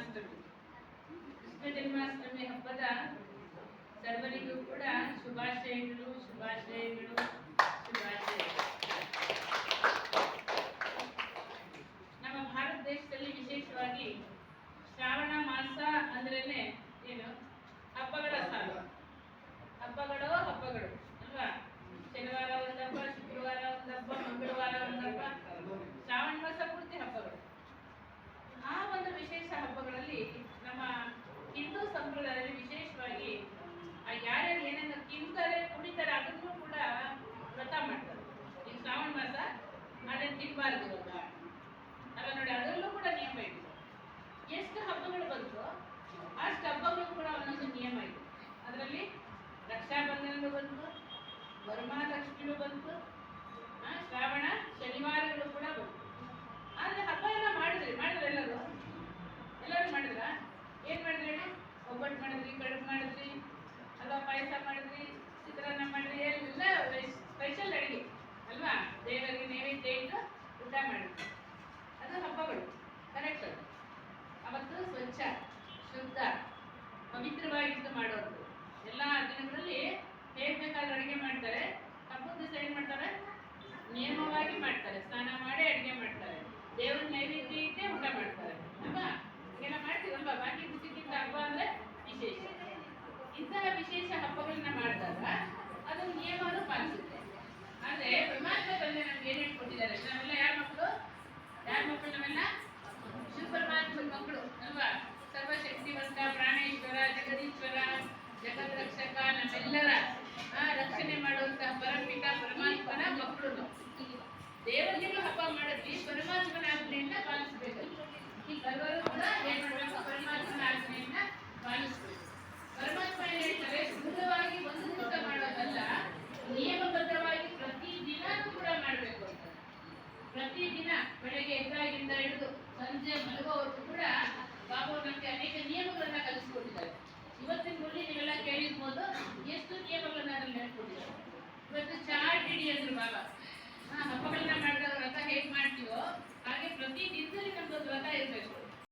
ಜನ್ಮಾಷ್ಟಮಿ ಕೃಷ್ಣ ಜನ್ಮಾಷ್ಟಮಿ ಹಬ್ಬದ ಸರ್ವರಿಗೂ ಕೂಡ ಶುಭಾಶಯಗಳು ಶುಭಾಶಯಗಳು. ತಿನ್ನಬಾರ್ದು ಇವಾಗ ಅಲ್ಲ ನೋಡಿ, ಅದರಲ್ಲೂ ಕೂಡ ನಿಯಮ ಇದೆ ಎಷ್ಟು ಹಬ್ಬಗಳು ಬಂತು ಅಷ್ಟು ಹಬ್ಬಗಳು ಕೂಡ ಒಂದೊಂದು ನಿಯಮ ಇದೆ ಅದರಲ್ಲಿ ರಕ್ಷಾಬಂಧನಗಳು ಬಂತು, ವರಮಹಾಲಕ್ಷ್ಮಿನೂ ಬಂತು ಶ್ರಾವಣ, ಶನಿವಾರಗಳು ಕೂಡ ಬಂತು. ಆದರೆ ಹಬ್ಬ ಎಲ್ಲ ಮಾಡಿದ್ರಿ, ಮಾಡಿದ್ರೆ ಎಲ್ಲರೂ? ಎಲ್ಲರೂ ಮಾಡಿದ್ರ? ಏನು ಮಾಡಿದ್ರಿ ಒಬ್ಬಟ್ಟು ಮಾಡಿದ್ರಿ, ಕಡುಬು ಮಾಡಿದ್ರಿ, ಅಲ್ವಾ ಪಾಯಸ ಮಾಡಿದ್ರಿ, ಚಿತ್ರಾನ್ನ ಮಾಡಿದ್ರಿ, ಎಲ್ಲ ಸ್ಪೆಷಲ್ ಅಡುಗೆ, ಅಲ್ವಾ? ದೇವರಿಗೆ ನೈವೇದ್ಯ ಇಟ್ಟು ಊಟ ಮಾಡಿದ್ರಿ ಅದು ಹಬ್ಬಗಳು ಕರೆಕ್ಟ್ ಅದು ಅವತ್ತು ಸ್ವಚ್ಛ ಶುದ್ಧ ಪವಿತ್ರವಾಗಿದ್ದು ಮಾಡೋದು. ಎಲ್ಲ ದಿನಗಳಲ್ಲಿ ಹೇಗ್ ಬೇಕಾದ್ರೂ ಅಡುಗೆ ಮಾಡ್ತಾರೆ. ಹಬ್ಬದ ದಿವಸ ಏನ್ ಮಾಡ್ತಾರೆ. ನಿಯಮವಾಗಿ ಮಾಡ್ತಾರೆ. ಸ್ನಾನ ಮಾಡಿ ಅಡುಗೆ ಮಾಡ್ತಾರೆ. ದೇವ್ರ ನೈವೇದ್ಯ ಇಟ್ಟೇ ಊಟ ಮಾಡ್ತಾರೆ. ಅಲ್ವಾ? ಹೀಗೆಲ್ಲ ಮಾಡ್ತೀವಲ್ವಾ ಬಾಕಿ ದಿವಸಕ್ಕಿಂತ ಹಬ್ಬ ಅಂದ್ರೆ ವಿಶೇಷ. ಇಂತಹ ವಿಶೇಷ ಹಬ್ಬಗಳನ್ನ ಮಾಡಿದಾಗ ಅದು ನಿಯಮವನ್ನು ಪಾಲಿಸುತ್ತೆ. ಆದ್ರೆ ತಂದೆ ನಮ್ಗೆ ಏನ್ ಹೇಳ್ಕೊಟ್ಟಿದ್ದಾರೆ? ನಾವೆಲ್ಲ ಯಾರ ಮಕ್ಕಳು? ಯಾರ ಮಕ್ಕಳು ನಾವೆಲ್ಲ ಆ, ರಕ್ಷಣೆ ಮಾಡುವಂತಹ ಪರಮಿತ ಪರಮಾತ್ಮನ ಮಕ್ಕಳು. ದೇವರಿಗೂ ಹಬ್ಬ ಮಾಡಿದ್ವಿ ಪರಮಾತ್ಮನ ಆಜ್ಞೆಯಿಂದ ಪಾಲಿಸಬೇಕು ಈ ಸರ್ವರು ಕೂಡ ಏನ್ ಮಾಡ್ಬೇಕು? ಪರಮಾತ್ಮನ ಆಜ್ಞೆಯಿಂದ ಪಾಲಿಸಬೇಕು ಪರಮಾತ್ಮ ಏನ್ ಹೇಳ್ತಾರೆ ಶುದ್ಧವಾಗಿ ಒಂದು ದಿವಸ ಮಾಡೋದಲ್ಲ ನಿಯಮಬದ್ಧವಾಗಿ ಪ್ರತಿ ದಿನಾನೂ ಕೂಡ ಮಾಡಬೇಕು ಅಂತ. ಪ್ರತಿದಿನ ಬೆಳಗ್ಗೆ ಎದ್ದಾಗಿಂದ ಹಿಡಿದು ಸಂಜೆ ಮಲಗುವವರೆಗೂ ಕೂಡ బాగా తప్పకుండా